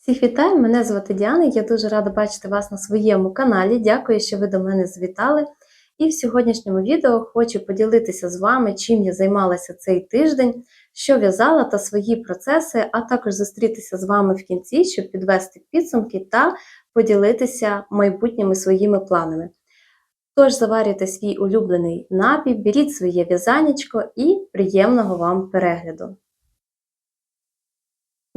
Всіх вітаю! Мене звати Діана. Я дуже рада бачити вас на своєму каналі. Дякую, що ви до мене завітали. І в сьогоднішньому відео хочу поділитися з вами, чим я займалася цей тиждень, що в'язала та свої процеси, а також зустрітися з вами в кінці, щоб підвести підсумки та поділитися майбутніми своїми планами. Тож заварюйте свій улюблений напій, беріть своє в'язанечко і приємного вам перегляду!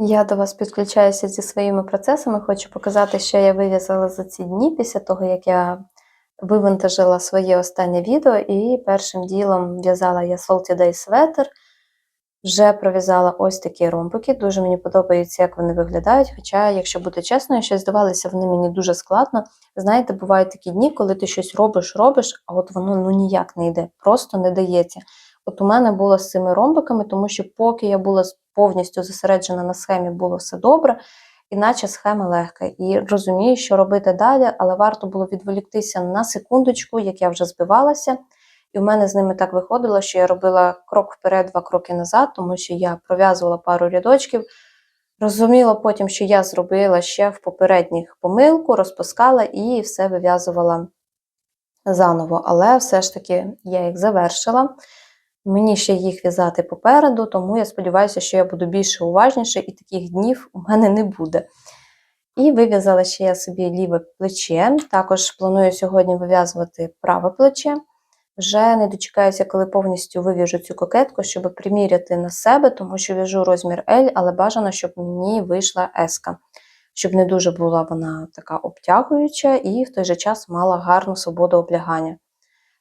Я до вас підключаюся зі своїми процесами. Хочу показати, що я вив'язала за ці дні після того, як я вивантажила своє останнє відео, і першим ділом в'язала я Salty Day Sweater. Вже пров'язала ось такі ромбики. Дуже мені подобається, як вони виглядають. Хоча, якщо бути чесною, що здавалися вони мені дуже складно. Знаєте, бувають такі дні, коли ти щось робиш, робиш, а от воно ну ніяк не йде, просто не дається. От у мене було з цими ромбиками, тому що поки я була повністю зосереджена на схемі, було все добре, іначе схема легка. І розумію, що робити далі, але варто було відволіктися на секундочку, як я вже збивалася. І в мене з ними так виходило, що я робила крок вперед, два кроки назад, тому що я пров'язувала пару рядочків. Розуміла потім, що я зробила ще в попередніх помилку, розпускала і все вив'язувала заново. Але все ж таки я їх завершила. Мені ще їх в'язати попереду, тому я сподіваюся, що я буду більше уважніше і таких днів у мене не буде. І вив'язала ще я собі ліве плече. Також планую сьогодні вив'язувати праве плече. Вже не дочекаюся, коли повністю вив'яжу цю кокетку, щоб приміряти на себе, тому що в'яжу розмір L, але бажано, щоб мені вийшла S, щоб не дуже була вона така обтягуюча і в той же час мала гарну свободу облягання.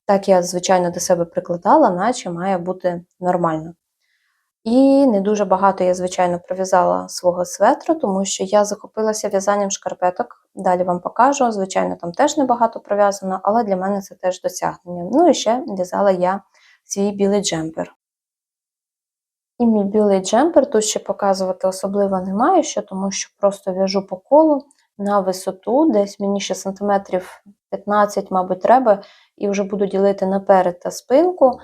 Так я, звичайно, до себе прикладала, наче має бути нормально. І не дуже багато я, звичайно, пров'язала свого светру, тому що я захопилася в'язанням шкарпеток. Далі вам покажу. Звичайно, там теж небагато пров'язано, але для мене це теж досягнення. Ну і ще в'язала я свій білий джемпер. І мій білий джемпер тут ще показувати особливо немає, що, тому що просто в'яжу по колу на висоту, десь мені ще сантиметрів 15, мабуть, треба, і вже буду ділити наперед та спинку.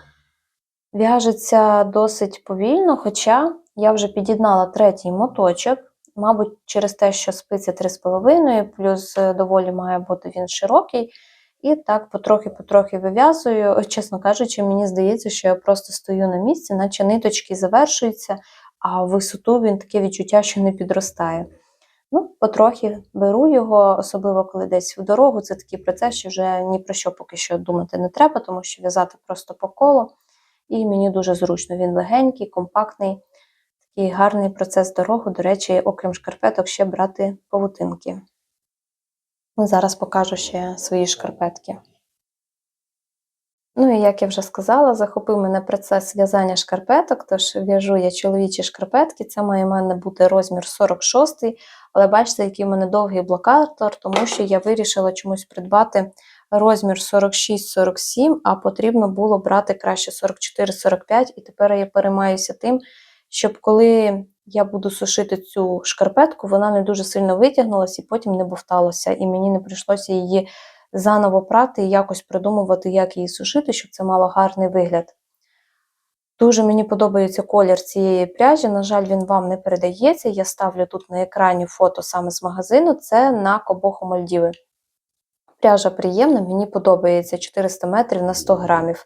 В'яжеться досить повільно, хоча я вже під'єднала третій моточок, мабуть, через те, що спиця 3,5, плюс е, доволі має бути він широкий. І так потрохи-потрохи вив'язую. Чесно кажучи, мені здається, що я просто стою на місці, наче ниточки завершуються, а висоту він таке відчуття, що не підростає. Ну, Потрохи беру його, особливо коли десь в дорогу. Це такий процес, що вже ні про що поки що думати не треба, тому що в'язати просто по колу. І мені дуже зручно. Він легенький, компактний, такий гарний процес дорогу. До речі, окрім шкарпеток, ще брати павутинки. Зараз покажу ще свої шкарпетки. Ну і як я вже сказала, захопив мене процес в'язання шкарпеток, тож в'яжу я чоловічі шкарпетки. Це має в мене бути розмір 46 але бачите, який в мене довгий блокатор, тому що я вирішила чомусь придбати розмір 46-47, а потрібно було брати краще 44-45, і тепер я переймаюся тим, щоб коли я буду сушити цю шкарпетку, вона не дуже сильно витягнулася і потім не бовталася, і мені не прийшлося її заново прати і якось придумувати, як її сушити, щоб це мало гарний вигляд. Дуже мені подобається колір цієї пряжі. На жаль, він вам не передається. Я ставлю тут на екрані фото саме з магазину, це на Кобоху Мальдіви. Пряжа приємна, мені подобається 400 метрів на 100 грамів.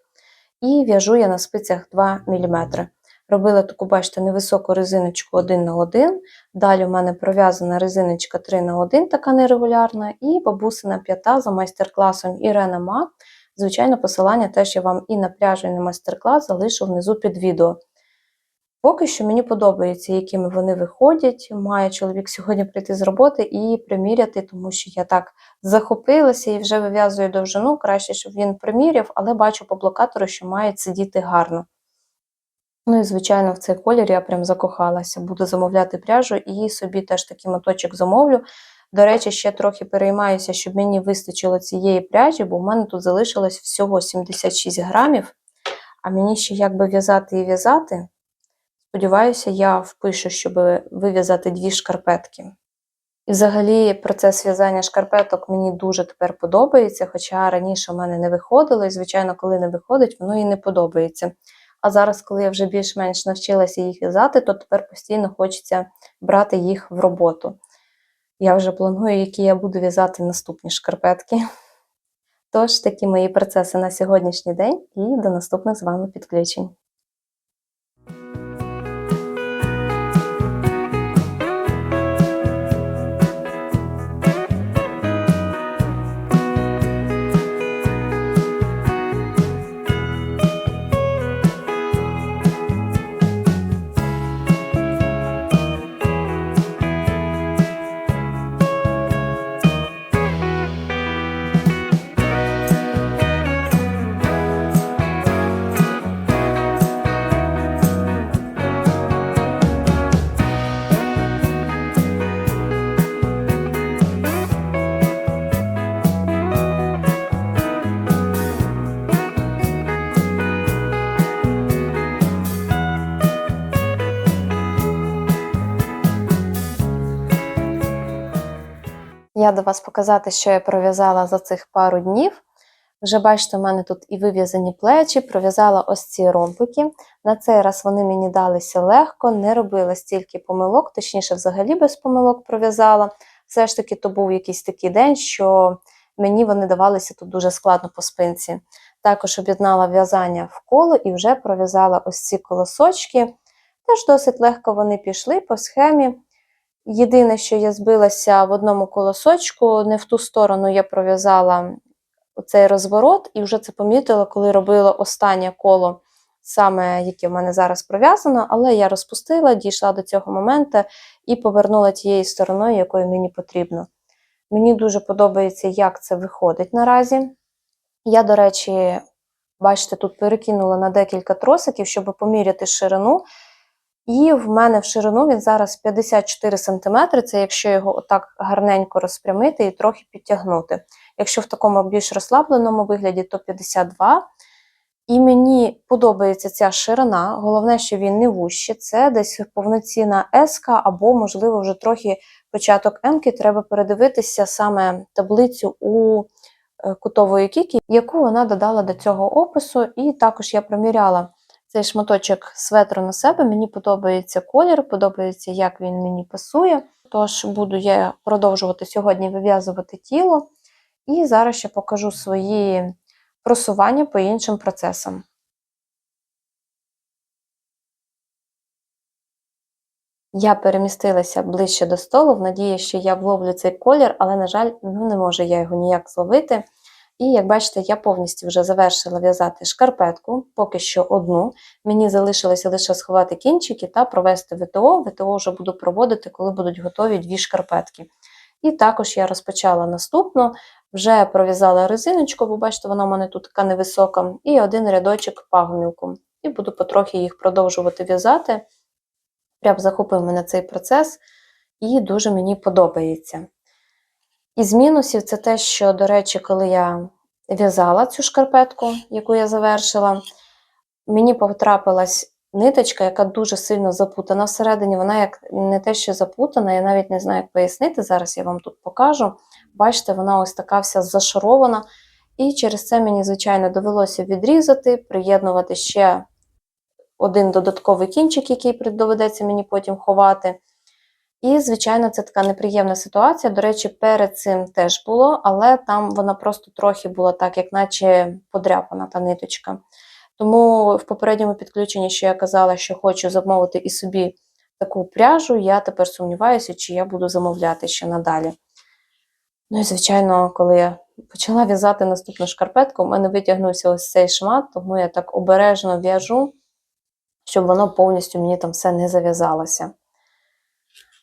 І в'яжу я на спицях 2 мм. Робила таку, бачите, невисоку резиночку 1 на 1. Далі у мене пров'язана резиночка 3 на 1 така нерегулярна, і бабусина п'ята за майстер-класом Ірена Ма. Звичайно, посилання теж я вам і на пряжу, і на майстер-клас залишу внизу під відео. Поки що мені подобається, якими вони виходять. Має чоловік сьогодні прийти з роботи і приміряти, тому що я так захопилася і вже вив'язую довжину. Краще, щоб він приміряв, але бачу по блокатору, що має сидіти гарно. Ну і, звичайно, в цей колір я прям закохалася. Буду замовляти пряжу і собі теж такий моточок замовлю. До речі, ще трохи переймаюся, щоб мені вистачило цієї пряжі, бо в мене тут залишилось всього 76 грамів, а мені ще як би в'язати і в'язати. Сподіваюся, я впишу, щоб вив'язати дві шкарпетки. І взагалі процес в'язання шкарпеток мені дуже тепер подобається, хоча раніше в мене не виходило, і, звичайно, коли не виходить, воно і не подобається. А зараз, коли я вже більш-менш навчилася їх в'язати, то тепер постійно хочеться брати їх в роботу. я вже планую, які я буду в'язати наступні шкарпетки. Тож, такі мої процеси на сьогоднішній день і до наступних з вами підключень. Я до вас показати, що я пров'язала за цих пару днів. Вже бачите, у мене тут і вив'язані плечі, пров'язала ось ці ромбики. На цей раз вони мені далися легко, не робила стільки помилок, точніше, взагалі без помилок пров'язала. Все ж таки, то був якийсь такий день, що мені вони давалися тут дуже складно по спинці. Також об'єднала в'язання в коло і вже пров'язала ось ці колосочки. Теж досить легко вони пішли по схемі. Єдине, що я збилася в одному колосочку, не в ту сторону я пров'язала цей розворот, і вже це помітила, коли робила останнє коло, саме яке в мене зараз пров'язано, але я розпустила, дійшла до цього моменту і повернула тією стороною, якою мені потрібно. Мені дуже подобається, як це виходить наразі. Я, до речі, бачите, тут перекинула на декілька тросиків, щоб поміряти ширину. І в мене в ширину він зараз 54 см, це якщо його отак гарненько розпрямити і трохи підтягнути. Якщо в такому більш розслабленому вигляді, то 52. І мені подобається ця ширина. Головне, що він не вущий, це десь повноцінна S, або, можливо, вже трохи початок М, треба передивитися саме таблицю у е, кутової кіки, яку вона додала до цього опису. І також я проміряла цей шматочок светру на себе. Мені подобається колір, подобається, як він мені пасує. Тож буду я продовжувати сьогодні вив'язувати тіло. І зараз ще покажу свої просування по іншим процесам. Я перемістилася ближче до столу, в надії, що я вловлю цей колір, але, на жаль, ну, не можу я його ніяк зловити. І, як бачите, я повністю вже завершила в'язати шкарпетку, поки що одну. Мені залишилося лише сховати кінчики та провести ВТО. ВТО вже буду проводити, коли будуть готові дві шкарпетки. І також я розпочала наступну, вже пров'язала резиночку, бо бачите, вона в мене тут така невисока, і один рядочок пагомілку. І буду потрохи їх продовжувати в'язати. Прям захопив мене цей процес, і дуже мені подобається. Із мінусів це те, що, до речі, коли я в'язала цю шкарпетку, яку я завершила, мені потрапилась ниточка, яка дуже сильно запутана всередині. Вона як не те, що запутана, я навіть не знаю, як пояснити. Зараз я вам тут покажу. Бачите, вона ось така вся зашарована. І через це мені, звичайно, довелося відрізати, приєднувати ще один додатковий кінчик, який доведеться мені потім ховати. І, звичайно, це така неприємна ситуація. До речі, перед цим теж було, але там вона просто трохи була так, як наче подряпана та ниточка. Тому в попередньому підключенні, що я казала, що хочу замовити і собі таку пряжу, я тепер сумніваюся, чи я буду замовляти ще надалі. Ну і, звичайно, коли я почала в'язати наступну шкарпетку, у мене витягнувся ось цей шмат, тому я так обережно в'яжу, щоб воно повністю мені там все не зав'язалося.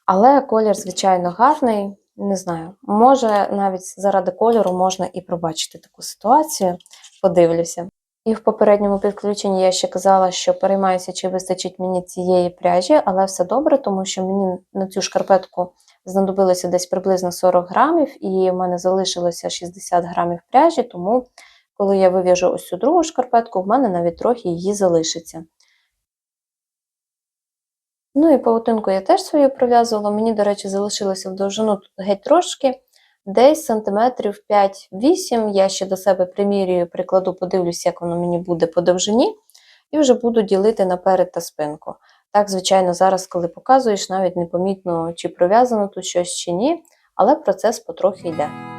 Але колір, звичайно, гарний. Не знаю, може навіть заради кольору можна і пробачити таку ситуацію, подивлюся. І в попередньому підключенні я ще казала, що переймаюся, чи вистачить мені цієї пряжі, але все добре, тому що мені на цю шкарпетку знадобилося десь приблизно 40 грамів, і в мене залишилося 60 грамів пряжі, тому коли я вив'яжу ось цю другу шкарпетку, в мене навіть трохи її залишиться. Ну і паутинку я теж свою пров'язувала. Мені, до речі, залишилося в довжину тут геть трошки, десь сантиметрів 5-8. Я ще до себе примірюю, прикладу, подивлюся, як воно мені буде по довжині, і вже буду ділити наперед та спинку. Так, звичайно, зараз, коли показуєш, навіть непомітно, чи пров'язано тут щось чи ні. але процес потрохи йде.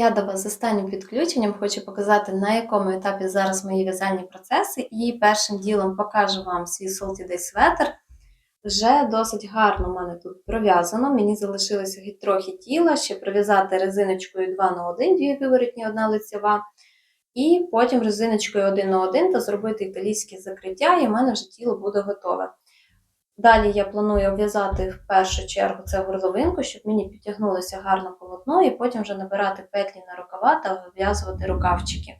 Я до вас з останнім підключенням хочу показати, на якому етапі зараз мої в'язальні процеси. І першим ділом покажу вам свій Salty Day светр. Вже досить гарно в мене тут пров'язано. Мені залишилося трохи тіла, ще пров'язати резиночкою 2 на 1, дві виворотні, одна лицева. І потім резиночкою 1 на 1 та зробити італійське закриття, і в мене вже тіло буде готове. Далі я планую обв'язати в першу чергу це горловинку, щоб мені підтягнулося гарно полотно, і потім вже набирати петлі на рукава та вив'язувати рукавчики.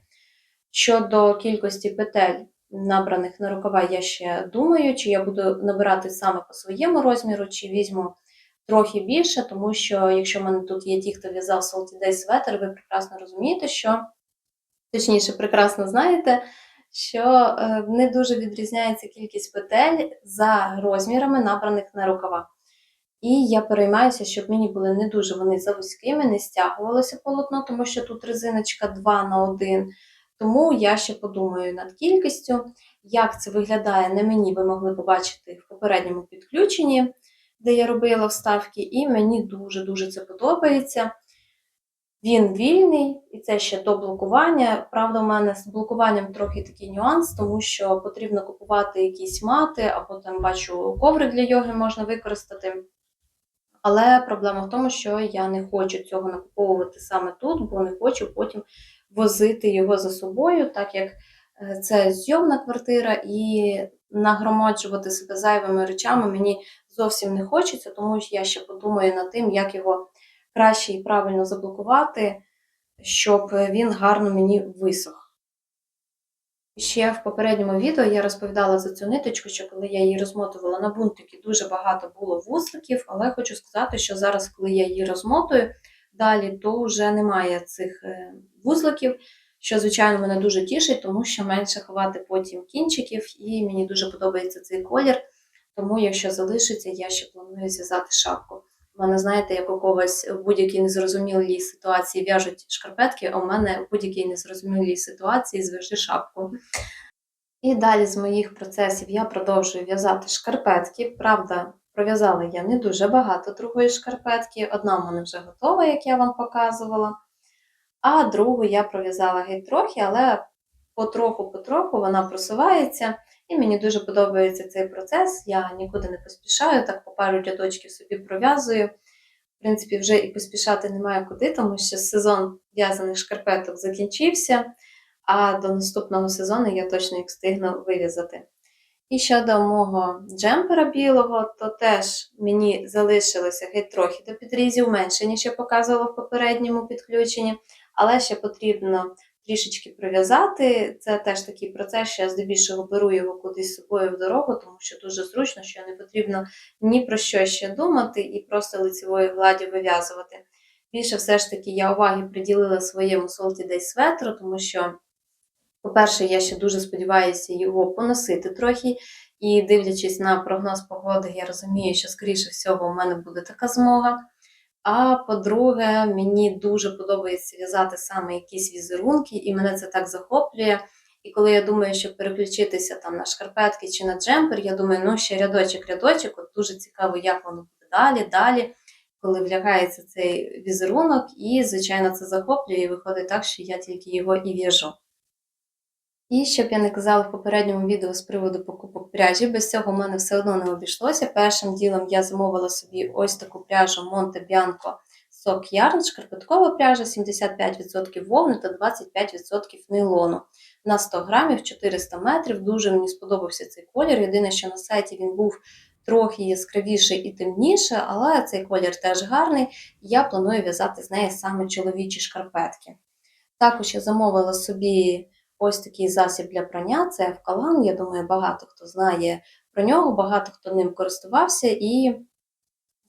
Щодо кількості петель, набраних на рукава, я ще думаю, чи я буду набирати саме по своєму розміру, чи візьму трохи більше, тому що якщо в мене тут є ті, хто в'язав Salty Day светр, ви прекрасно розумієте, що, точніше, прекрасно знаєте, що е, не дуже відрізняється кількість петель за розмірами, набраних на рукава. І я переймаюся, щоб мені були не дуже вони завузькими, не стягувалося полотно, тому що тут резиночка 2 на 1. Тому я ще подумаю над кількістю. Як це виглядає на мені, ви могли побачити в попередньому підключенні, де я робила вставки, і мені дуже-дуже це подобається. Він вільний, і це ще до блокування. Правда, у мене з блокуванням трохи такий нюанс, тому що потрібно купувати якісь мати, або там бачу коври для йоги можна використати. Але проблема в тому, що я не хочу цього накуповувати саме тут, бо не хочу потім возити його за собою, так як е, це зйомна квартира, і нагромаджувати себе зайвими речами мені зовсім не хочеться, тому що я ще подумаю над тим, як його краще і правильно заблокувати, щоб він гарно мені висох. Ще в попередньому відео я розповідала за цю ниточку, що коли я її розмотувала на бунтики, дуже багато було вузликів, але хочу сказати, що зараз, коли я її розмотую далі, то вже немає цих е, вузликів, що, звичайно, мене дуже тішить, тому що менше ховати потім кінчиків, і мені дуже подобається цей колір. Тому, якщо залишиться, я ще планую зв'язати шапку. У мене, знаєте, як у когось в будь-якій незрозумілій ситуації в'яжуть шкарпетки, а у мене в будь-якій незрозумілій ситуації зв'яжи шапку. І далі з моїх процесів я продовжую в'язати шкарпетки. Правда, пров'язала я не дуже багато другої шкарпетки. Одна в мене вже готова, як я вам показувала. А другу я пров'язала геть трохи, але потроху-потроху вона просувається. І мені дуже подобається цей процес. Я нікуди не поспішаю, так по пару рядочків собі пров'язую. В принципі, вже і поспішати немає куди, тому що сезон в'язаних шкарпеток закінчився, а до наступного сезону я точно їх встигну вив'язати. І щодо мого джемпера білого, то теж мені залишилося геть трохи до підрізів менше, ніж я показувала в попередньому підключенні, але ще потрібно трішечки прив'язати. Це теж такий процес, що я здебільшого беру його кудись з собою в дорогу, тому що дуже зручно, що не потрібно ні про що ще думати і просто лицевою гладі вив'язувати. Більше все ж таки я уваги приділила своєму Salty Day светру, тому що, по-перше, я ще дуже сподіваюся його поносити трохи. І дивлячись на прогноз погоди, я розумію, що, скоріше всього, у мене буде така змога. А по-друге, мені дуже подобається в'язати саме якісь візерунки, і мене це так захоплює. І коли я думаю, щоб переключитися там на шкарпетки чи на джемпер, я думаю, ну ще рядочок-рядочок, от дуже цікаво, як воно буде далі, далі, коли влягається цей візерунок, і, звичайно, це захоплює, і виходить так, що я тільки його і в'яжу. І щоб я не казала в попередньому відео з приводу покупок пряжі, без цього в мене все одно не обійшлося. Першим ділом я замовила собі ось таку пряжу Monte Bianco Sock Yarn, шкарпеткова пряжа, 75% вовни та 25% нейлону. На 100 грамів 400 метрів. Дуже мені сподобався цей колір. Єдине, що на сайті він був трохи яскравіший і темніший, але цей колір теж гарний. Я планую в'язати з неї саме чоловічі шкарпетки. Також я замовила собі ось такий засіб для прання це Евкалан. Я думаю, багато хто знає про нього, багато хто ним користувався і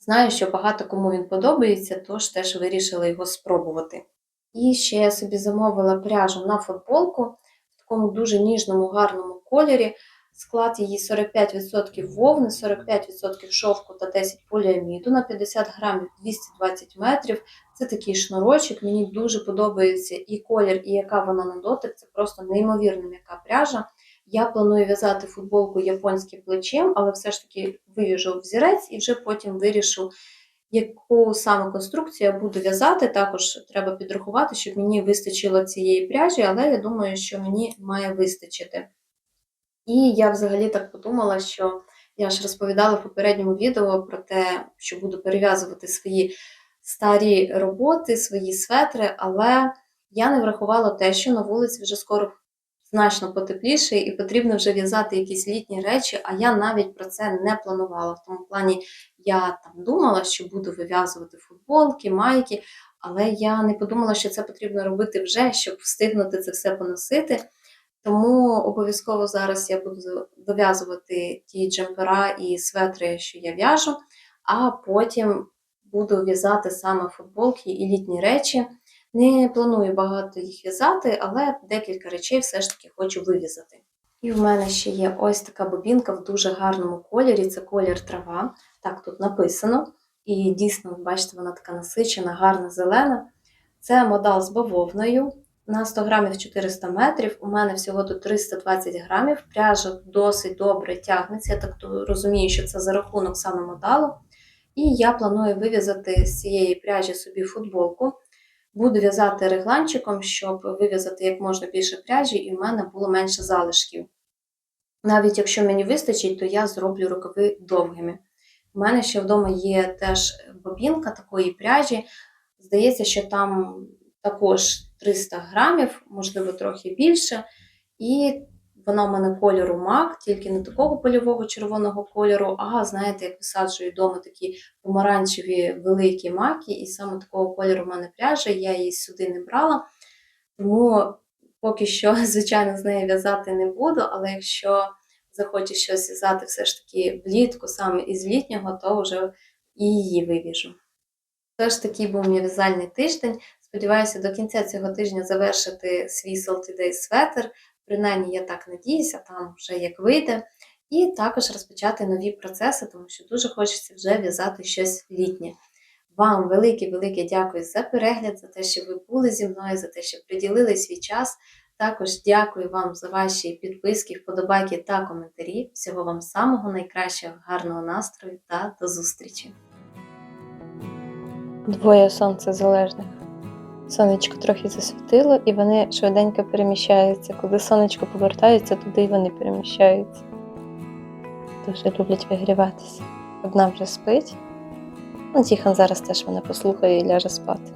знаю, що багато кому він подобається, тож теж вирішила його спробувати. І ще я собі замовила пряжу на футболку в такому дуже ніжному, гарному кольорі. Склад її 45% вовни, 45% шовку та 10 поліаміду на 50 грамів 220 метрів. Це такий шнурочок. Мені дуже подобається і колір, і яка вона на дотик. Це просто неймовірно м'яка пряжа. Я планую в'язати футболку японським плечем, але все ж таки вивіжу взірець і вже потім вирішу, яку саме конструкцію я буду в'язати. Також треба підрахувати, щоб мені вистачило цієї пряжі, але я думаю, що мені має вистачити. І я взагалі так подумала, що я ж розповідала в попередньому відео про те, що буду перев'язувати свої старі роботи, свої светри, але я не врахувала те, що на вулиці вже скоро значно потепліше, і потрібно вже в'язати якісь літні речі, а я навіть про це не планувала. В тому плані я там думала, що буду вив'язувати футболки, майки, але я не подумала, що це потрібно робити вже, щоб встигнути це все поносити. Тому обов'язково зараз я буду дов'язувати ті джемпера і светри, що я в'яжу, а потім буду в'язати саме футболки і літні речі. Не планую багато їх в'язати, але декілька речей все ж таки хочу вив'язати. І в мене ще є ось така бобінка в дуже гарному кольорі. Це колір трава. Так тут написано. І дійсно, бачите, вона така насичена, гарна, зелена. Це модал з бавовною. На 100 грамів 400 метрів. У мене всього тут 320 грамів. Пряжа досить добре тягнеться. Я так розумію, що це за рахунок саме модалу. І я планую вив'язати з цієї пряжі собі футболку. Буду в'язати регланчиком, щоб вив'язати як можна більше пряжі, і в мене було менше залишків. Навіть якщо мені вистачить, то я зроблю рукави довгими. У мене ще вдома є теж бобінка такої пряжі. Здається, що там також 300 грамів, можливо, трохи більше. І вона в мене кольору мак, тільки не такого польового червоного кольору, а знаєте, як висаджую вдома такі помаранчеві великі маки, і саме такого кольору в мене пряжа, я її сюди не брала. Тому поки що, звичайно, з нею в'язати не буду, але якщо захочу щось в'язати все ж таки влітку, саме із літнього, то вже і її вивіжу. Тож такий був мій в'язальний тиждень. Сподіваюся, до кінця цього тижня завершити свій Salty Day светр. Принаймні, я так надіюся, там вже як вийде. І також розпочати нові процеси, тому що дуже хочеться вже в'язати щось літнє. Вам велике-велике дякую за перегляд, за те, що ви були зі мною, за те, що приділили свій час. Також дякую вам за ваші підписки, вподобайки та коментарі. Всього вам самого найкращого, гарного настрою та до зустрічі! Двоє сонцезалежних. Сонечко трохи засвітило, і вони швиденько переміщаються. Коли сонечко повертається, туди й вони переміщаються. Дуже люблять вигріватися. Одна вже спить. Ну, Тіхан зараз теж мене послухає і ляже спати.